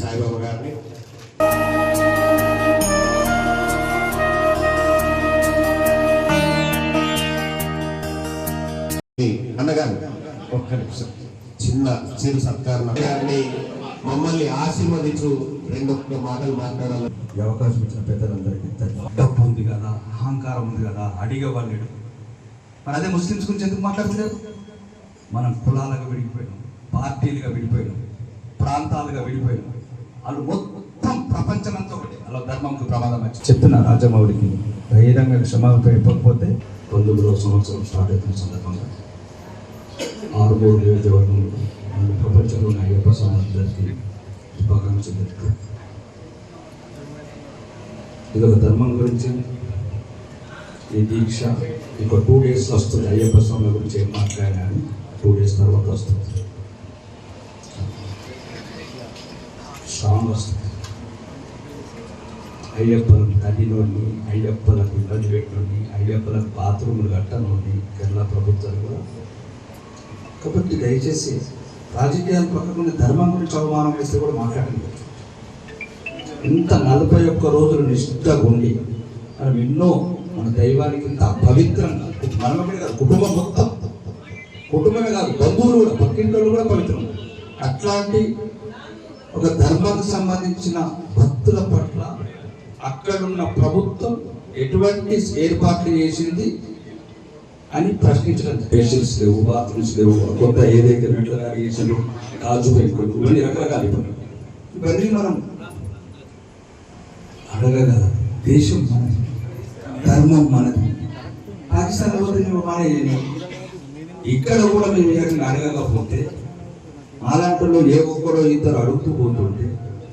సాయిబాబా గారిని. అన్నగారు ఒక్క నిమిషం. చిన్న చిరు సత్కారం. గారిని మమ్మల్ని ఆశీర్వదించు రెండు ఒక్క మాటలు మాట్లాడాలి. అవకాశం ఇచ్చిన పెద్దలందరికీ డబ్బు ఉంది కదా అహంకారం ఉంది కదా అడిగేవాళ్ళు మరి అదే ముస్లిమ్స్ గురించి ఎందుకు మాట్లాడుతున్నారు? మనం కులాలుగా విడిగిపోయాం పార్టీలుగా విడిపోయినాం ప్రాంతాలుగా విడిపోయింది వాళ్ళు మొత్తం ప్రపంచమంతా ఒకటి. అలా ధర్మంకు ప్రమాదం వచ్చి చెప్తున్న రాజమౌడికి బహిరంగ క్షమాపణ ఇవ్వకపోతే పంతొమ్మిదవ సంవత్సరం స్టార్ట్ అవుతున్న సందర్భంగా. ఆరుమూరు నియోజకవర్గంలో మన ప్రపంచంలో ఉన్న అయ్యప్ప స్వామి శుభాకాంక్షలు ఇది ఒక ధర్మం గురించి ఈ దీక్ష ఇంకో టూ డేస్ వస్తుంది. అయ్యప్ప స్వామి గురించి ఏం మాట్లాడాలి సాంగ్ వస్తుంది అయ్యప్పల తల్లిలోని అయ్యప్పలకు ఇబ్బంది పెట్టండి అయ్యప్పలకు బాత్రూములు కట్టనోని కేరళ ప్రభుత్వాలు కూడా. కాబట్టి దయచేసి రాజకీయాల పక్కన ధర్మం గురించి అవమానం వేస్తే కూడా మాట్లాడండి ఇంత నలభై ఒక్క రోజులు నిష్ఠగా ఉండి మనం ఎన్నో మన దైవానికి ఇంత పవిత్రంగా మనమే కాదు కుటుంబం మొత్తం. కుటుంబమే కాదు బంధువులు కూడా పక్కింటి కూడా పవిత్రం. అట్లాంటి ఒక ధర్మానికి సంబంధించిన భక్తుల పట్ల అక్కడున్న ప్రభుత్వం ఎటువంటి ఏర్పాట్లు చేసింది అని ప్రశ్నించడం పేషెంట్స్ లేవు బాత్రూమ్స్ లేవు కొత్త ఏదైతే మెట్ల చేసారు కాజు పెంకులు ఇవన్నీ రకరకాల ఇబ్బందులు. ఇవన్నీ మనం అడగగల. దేశం మనది ధర్మం మనది. పాకిస్తాన్ పోతే ఇక్కడ కూడా మేము ఏదైనా అడగకపోతే అలాంటి వాళ్ళు ఏ ఒక్కడో ఇద్దరు అడుగుతూ పోతుంటే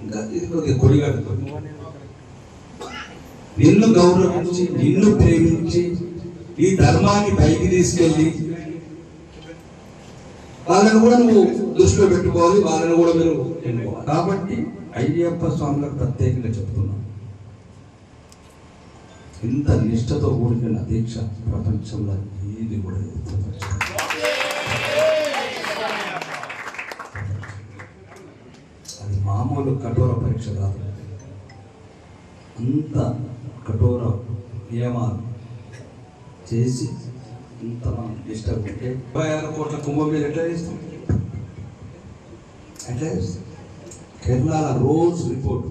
ఇంకా ఇది కొద్దిగా కొడిగడుతుంది నిన్ను గౌరవించి నిన్ను ప్రేమించి ఈ ధర్మాన్ని పైకి తీసుకెళ్ళి వాళ్ళని కూడా నువ్వు దృష్టిలో పెట్టుకోవాలి వాళ్ళని కూడా మీరు ఎన్నుకోవాలి. కాబట్టి అయ్యప్ప స్వాములకు ప్రత్యేకంగా చెప్తున్నా ఇంత నిష్టతో కూడిన దీక్ష ప్రపంచంలో ఏది కూడా మామూలు కఠోర పరీక్ష కాదు అంత కఠోర నియమాలు చేసి ఇంత మనం నిష్ట ఉంటే ముప్పై ఆరు కోట్ల కుంభమేళ ఎట్లా చేస్తాం ఎట్లా చేస్తాం కేరళ రోజు రిపోర్ట్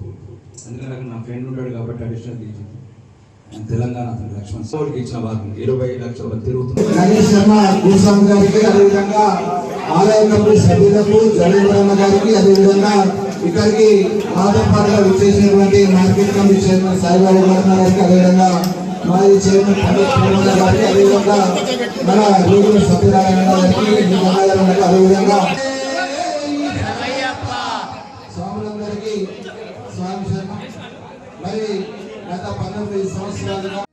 అందుకని అక్కడ నా ఫ్రెండ్ ఉంటాడు కాబట్టి అడిషనల్ నేను తెలంగాణ అతను లక్ష్మణ్ సోల్కి ఇచ్చిన వారిని ఇరవై లక్షల మంది తిరుగుతున్నారు గణేష్ శర్మ భూస్వామి గారికి అదేవిధంగా ఆలయ కమిటీ సభ్యులకు జగన్ గారికి అదేవిధంగా ఇక్కడికి మాతో పాటుగా విచ్చేసినటువంటి market committee chairman Saibabu Varma గారికి అదేవిధంగా మాజీ చైర్మన్ పండిత్ తిరుమల గారికి అదేవిధంగా మన రూగుల సత్యనారాయణ గారికి గంగాధర గారికి అదేవిధంగా స్వాములందరికీ స్వామి శర్మ మరి గత పంతొమ్మిది సంవత్సరాలుగా